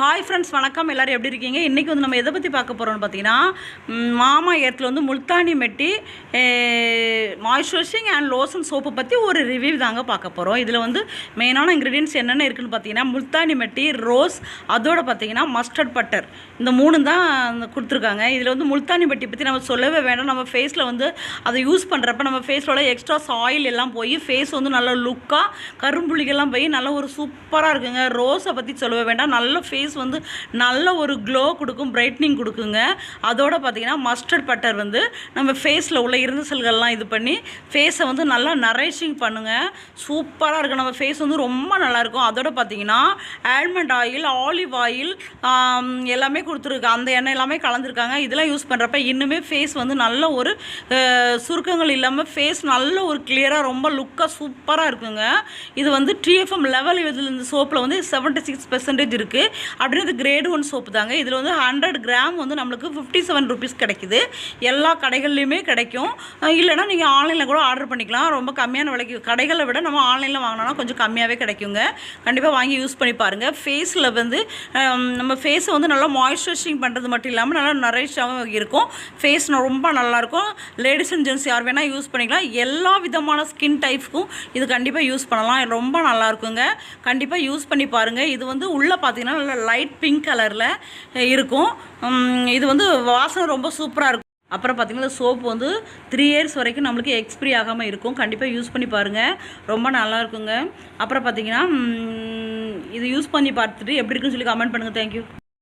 Hi friends வணக்கம். எல்லாரும் எப்படி இருக்கீங்க? இன்றைக்கி வந்து நம்ம எதை பற்றி பார்க்க போகிறோம்னு பார்த்தீங்கன்னா மாமா ஏத்தில் வந்து Multani mitti moisturising and lotion சோப்பை பற்றி ஒரு ரிவ்யூ தாங்க பார்க்க போகிறோம் இதில் வந்து மெயினான இன்க்ரீடியன்ஸ் என்னென்ன இருக்குன்னு பார்த்தீங்கன்னா முல்தானி மெட்டி ரோஸ் அதோட பார்த்தீங்கன்னா மஸ்டர்ட் பட்டர் இந்த மூணு தான் கொடுத்துருக்காங்க. இதில் வந்து முல்தானி மெட்டி பற்றி நம்ம சொல்லவே வேண்டாம். நம்ம ஃபேஸில் வந்து அதை யூஸ் பண்ணுறப்ப நம்ம ஃபேஸோட எக்ஸ்ட்ரா ஆயில் எல்லாம் போய் ஃபேஸ் வந்து நல்ல லுக்காக கரும்புள்ளிகள்லாம் போய் நல்ல ஒரு சூப்பராக இருக்குங்க. ரோஸை பற்றி சொல்லவே வேண்டாம். நல்ல ஃபேஸ் ஃபேஸ் வந்து நல்ல ஒரு க்ளோ கொடுக்கும் பிரைட்னிங் கொடுக்குங்க. அதோட பார்த்தீங்கன்னா மஸ்டர்ட் பட்டர் வந்து நம்ம ஃபேஸில் உள்ள இருந்து செல்கள்லாம் இது பண்ணி ஃபேஸை வந்து நல்லா நரேஷிங் பண்ணுங்க. சூப்பராக இருக்கும் நம்ம ஃபேஸ் வந்து ரொம்ப நல்லாயிருக்கும். அதோட பார்த்தீங்கன்னா ஆல்மண்ட் ஆயில் ஆலிவ் ஆயில் எல்லாமே கொடுத்துருக்கு. அந்த எண்ணெய் எல்லாமே கலந்துருக்காங்க. இதெல்லாம் யூஸ் பண்ணுறப்ப இன்னுமே ஃபேஸ் வந்து நல்ல ஒரு சுருக்கங்கள் இல்லாமல் ஃபேஸ் நல்ல ஒரு கிளியராக ரொம்ப லுக்காக சூப்பராக இருக்குங்க. இது வந்து டிஎஃப்எம் லெவல் இதில் இந்த சோப்பில் வந்து செவன்ட்டி சிக்ஸ் பெர்சன்டேஜ் இருக்குது அப்படின்றது கிரேடு ஒன் சோப்பு தாங்க. இதில் வந்து ஹண்ட்ரட் கிராம் வந்து நம்மளுக்கு ஃபிஃப்டி செவன் ருபீஸ் கிடைக்குது. எல்லா கடைகள்லையுமே கிடைக்கும். இல்லைன்னா நீங்கள் ஆன்லைனில் கூட ஆர்டர் பண்ணிக்கலாம். ரொம்ப கம்மியான விலைக்கு கடைகளை விட நம்ம ஆன்லைனில் வாங்கினோம்னா கொஞ்சம் கம்மியாகவே கிடைக்குங்க. கண்டிப்பாக வாங்கி யூஸ் பண்ணி பாருங்கள் ஃபேஸில் வந்து நம்ம ஃபேஸை வந்து நல்லா மாய்ஸ்சரைசிங் பண்ணுறது மட்டும் இல்லாமல் நல்லா நரைஷாகவும் இருக்கும். ஃபேஸ் ரொம்ப நல்லாயிருக்கும். லேடிஸ் அண்ட் ஜென்ட்ஸ் யார் வேணால் யூஸ் பண்ணிக்கலாம். எல்லா விதமான ஸ்கின் டைப்புக்கும் இது கண்டிப்பாக யூஸ் பண்ணலாம். ரொம்ப நல்லாயிருக்குங்க. கண்டிப்பாக யூஸ் பண்ணி பாருங்கள் இது வந்து உள்ளே பார்த்தீங்கன்னா நல்லா லைட் பிங்க் கலரில் இருக்கும். இது வந்து வாசனை ரொம்ப சூப்பராக இருக்கும். அப்புறம் பார்த்திங்கன்னா சோப்பு வந்து த்ரீ இயர்ஸ் வரைக்கும் நம்மளுக்கு எக்ஸ்பிரி ஆகாமல் இருக்கும். கண்டிப்பாக யூஸ் பண்ணி பாருங்கள் ரொம்ப நல்லா இருக்குங்க. அப்புறம் பார்த்தீங்கன்னா இது யூஸ் பண்ணி பார்த்துட்டு எப்படி இருக்குன்னு சொல்லி கமெண்ட் பண்ணுங்கள் தேங்க்யூ